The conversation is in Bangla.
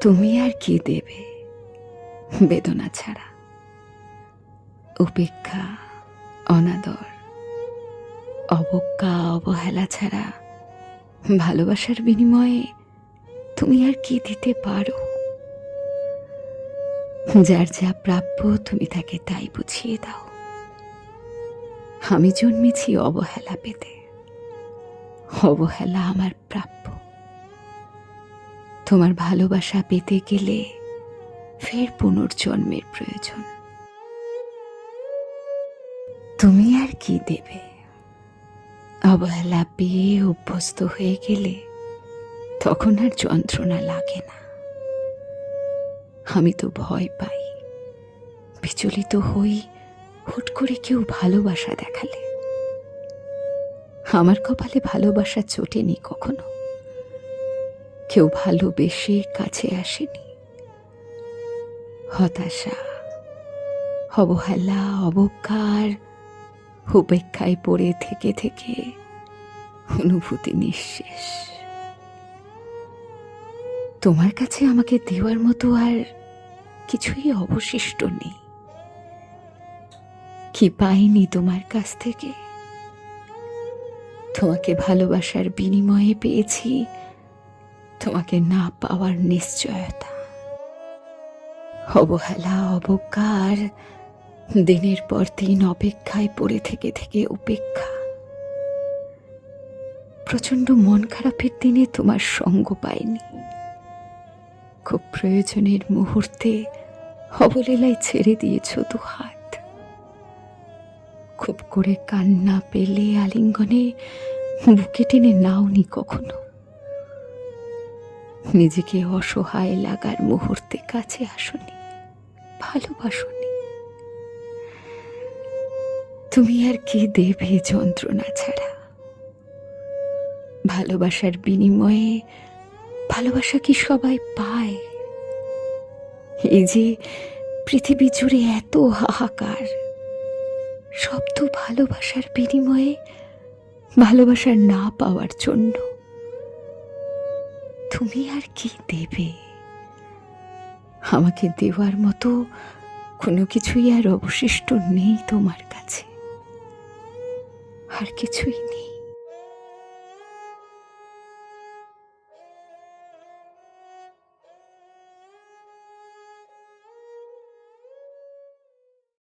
তুমি আর কি দেবে? বেদনা ছাড়া। উপেক্ষা, অনাদর, অবজ্ঞা, অবহেলা ছাড়া ভালোবাসার বিনিময়ে তুমি আর কি দিতে পারো? যার যা প্রাপ্য তুমি তাকে তাই বুঝিয়ে দাও। আমি জন্মেছি অবহেলা পেতে। অবহেলা আমার প্রাপ্য। তোমার ভালোবাসা পেতে গেলে ফের পুনর্জন্মের প্রয়োজন। তুমি আর কি দেবে? অবহেলা পেয়ে অভ্যস্ত হয়ে গেলে তখন আর যন্ত্রণা লাগে না। আমি তো ভয় পাই। বিচলিত হই হুট করে কেউ ভালোবাসা দেখালে। আমার কপালে ভালোবাসা চোটেনি কখনো। কেউ ভালোবেসে কাছে আসেনি। হতাশা, অবহেলা, অবজ্ঞার উপেক্ষায় পড়ে থেকে থেকে অনুভূতি নিঃশেষ। তোমার কাছে আমাকে দেওয়ার মতো আর কিছুই অবশিষ্ট নেই। কি পাইনি তোমার কাছ থেকে? তোমাকে ভালোবাসার বিনিময়ে পেয়েছি তোমাকে না পাওয়ার নিশ্চয়তা। অবহেলা, অবজ্ঞার দিনের পর দিন অপেক্ষায় পড়ে থেকে থেকে উপেক্ষা। প্রচণ্ড মন খারাপের দিনে তোমার সঙ্গ পাইনি। খুব প্রয়োজনের মুহূর্তে অবলীলায় ছেড়ে দিয়েছ দু হাত খুব করে কান্না পেলে আলিঙ্গনে বুকে টেনে নাওনি কখনো। নিজেকে অসহায় লাগার মুহূর্তে কাছে আসনি, ভালোবাসনি। তুমি আর কি দেবে যন্ত্রণা ছাড়া? ভালোবাসার বিনিময়ে ভালোবাসা কি সবাই পায়? এই যে পৃথিবী জুড়ে এত হাহাকার সব তো ভালোবাসার বিনিময়ে ভালোবাসার না পাওয়ার জন্য তুমি আর কি দেবে? আমাকে দেওয়ার মতো কোনো কিছুই আর অবশিষ্ট নেই তোমার কাছে। আর কিছুই নেই।